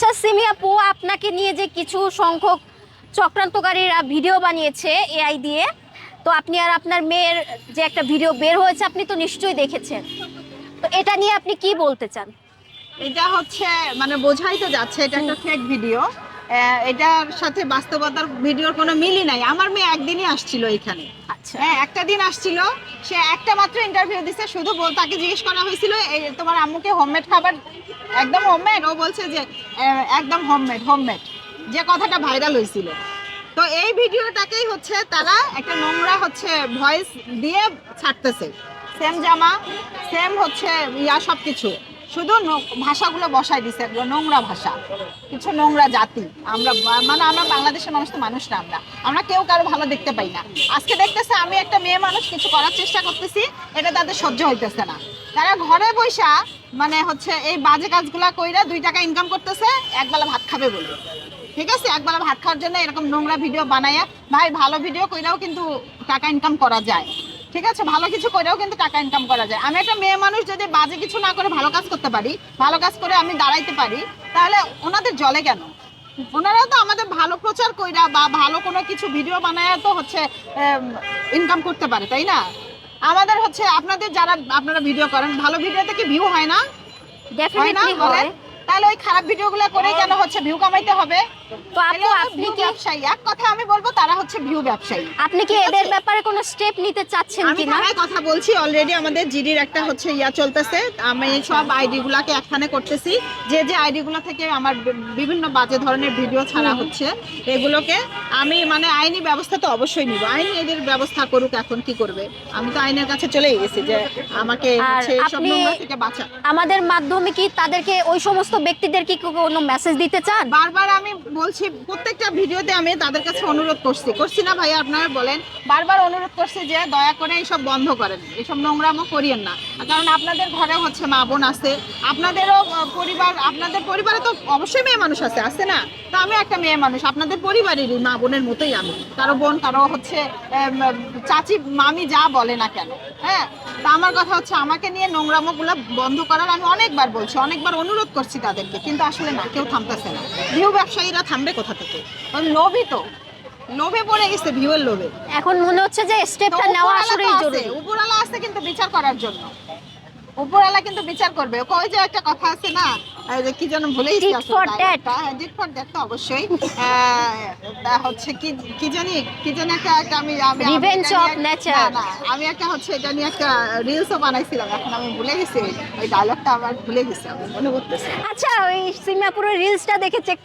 আচ্ছা সিমি আপু আপনাকে নিয়ে যে কিছু সংখ্যক চক্রান্তকারীরা ভিডিও বানিয়েছে এআই দিয়ে তো আপনি আর আপনার মেয়ের যে একটা ভিডিও বের হয়েছে আপনি তো নিশ্চয়ই দেখেছেন। তো এটা নিয়ে আপনি কি বলতে চান? এটা হচ্ছে মানে বোঝাই তো যাচ্ছে এটা একটা ফেক ভিডিও এটার সাথে বাস্তবতার ভিডিওর কোনো মিলই নাই। আমার মেয়ে একদিনই আসছিল এখানে। আচ্ছা। হ্যাঁ একটা দিন আসছিল সে একটা মাত্র ইন্টারভিউ দিছে শুধু বল তাকে জিজ্ঞেস করা হয়েছিল তোমার আম্মুকে হোমমেড খাবার একদম হোমমেড ও বলছে যে একদম হোমমেড হোমমেড যে কথাটা ভাইরাল হয়েছিল। তো এই ভিডিওটাকেই হচ্ছে তারা একটা নোংরা হচ্ছে ভয়েস দিয়ে ছাড়তেছে। সেম জামা সেম হচ্ছে ইয়া সব কিছু শুধু ভাষাগুলো বসাই দিছে, এগুলো নোংরা ভাষা, কিছু নোংরা জাতি। আমরা মানে আমরা বাংলাদেশের মানুষ তো মানুষ না আমরা। আমরা কেউ কারও ভালো দেখতে পাই না। আজকে দেখতেছে আমি একটা মেয়ে মানুষ, কিছু করার চেষ্টা করতেছি, এটা তাদের সহ্য হইতেছে না। তারা ঘরে বৈশা মানে হচ্ছে এই বাজে কাজগুলা কইরা দুই টাকা ইনকাম করতেছে, একবেলা ভাত খাবে বলে। ঠিক আছে? একবেলা ভাত খাওয়ার জন্য এরকম নোংরা ভিডিও বানায়া, ভাই ভালো ভিডিও কইরাও কিন্তু টাকা ইনকাম করা যায়। ঠিক আছে? ভালো কিছু করেও কিন্তু টাকা ইনকাম করা যায়। আমি একটা মেয়ে মানুষ যদি বাজে কিছু না করে ভালো কাজ করতে পারি ভালো কাজ করে আমি দাঁড়াইতে পারি তাহলে ওনাদের জলে কেন? ওনারা তো আমাদের ভালো প্রচার কইরা বা ভালো কোনো কিছু ভিডিও বানায় তো হচ্ছে ইনকাম করতে পারে তাই না? আমাদের হচ্ছে আপনাদের যারা আপনারা ভিডিও করেন ভালো ভিডিওতে কি ভিউ হয় না? হয় না? তাহলে ওই খারাপ ভিডিওগুলো করেই কেন হচ্ছে ভিউ কামাইতে হবে? তো আপু আপনি কি ব্যবসায়ী। এক কথা আমি বলব তারা হচ্ছে ভিউ ব্যবসায়ী। আপনি কি এদের ব্যাপারে কোনো স্টেপ নিতে চাচ্ছেন আমি কিনা? থানায় কথা বলছি অলরেডি আমাদের জিডির একটা হচ্ছে ইয়া চলতেছে। আমি সব একখানে করতেছি। যে যে থেকে আমার বিভিন্ন বাজে ধরনের ভিডিও ছাড়া হচ্ছে এগুলোকে আমি মানে আইনি ব্যবস্থা তো অবশ্যই নিব। আইনি এদের ব্যবস্থা করুক এখন কি করবে? আমি তো আইনের কাছে চলেই গেছি যে আমাকে হচ্ছে এইসব নোংরা থেকে বাঁচা আমাদের মাধ্যমে কি তাদেরকে ওই সমস্ত ব্যক্তিদের কি কোনো মেসেজ দিতে চান? বারবার আমি বলছি, প্রত্যেকটা ভিডিওতে আমি তাদের কাছে অনুরোধ করছি। করছি না ভাই আপনারা বলেন। বারবার অনুরোধ করছি যে দয়া করে এইসব বন্ধ করেন। এসব নোংরামো করিয়েন না। কারণ আপনাদের ঘরে হচ্ছে মা বোন আছে। আপনাদেরও পরিবার, আপনাদের পরিবারে তো অবশ্যই মেয়ে মানুষ আছে আছে না? তো আমি একটা মেয়ে মানুষ, আপনাদের পরিবারেরই মা বোনের মতোই আমি। কারও বোন, কারও হচ্ছে চাচি, মামি যা বলে না কেন হ্যাঁ? তা আমার কথা হচ্ছে, আমাকে নিয়ে নোংরামোগুলো বন্ধ করার আমি অনেকবার বলছি, অনেকবার অনুরোধ করছি তাদেরকে কিন্তু আসলে না কেউ থামতেছে না। ভিউ ব্যবসায়ীরা থামবে কোথা থেকে? লোভই তো। লোভে পড়ে গেছে ভিউয়ের লোভে। এখন মনে হচ্ছে যে স্টেপটা নেওয়া আসলেই জরুরি। উপরালা আছে কিন্তু বিচার করার জন্য। উপরওয়ালা কিন্তু বিচার করবে। কই যে একটা কথা আছে না কি যেন ভুলে গেছি Tit আসলে for dialogue tat. টা। হ্যাঁ, তো অবশ্যই। হচ্ছে কি কি জানি কি জানি একটা একটা আমি আমি একটা হচ্ছে এটা নিয়ে একটা রিলসও বানাইছিলাম এখন আমি ভুলে গেছি। ওই ডায়লগটা আমার ভুলে গেছি আমি মনে করতেছি। আচ্ছা ওই সিঙ্গাপুরের রিলসটা দেখে চেক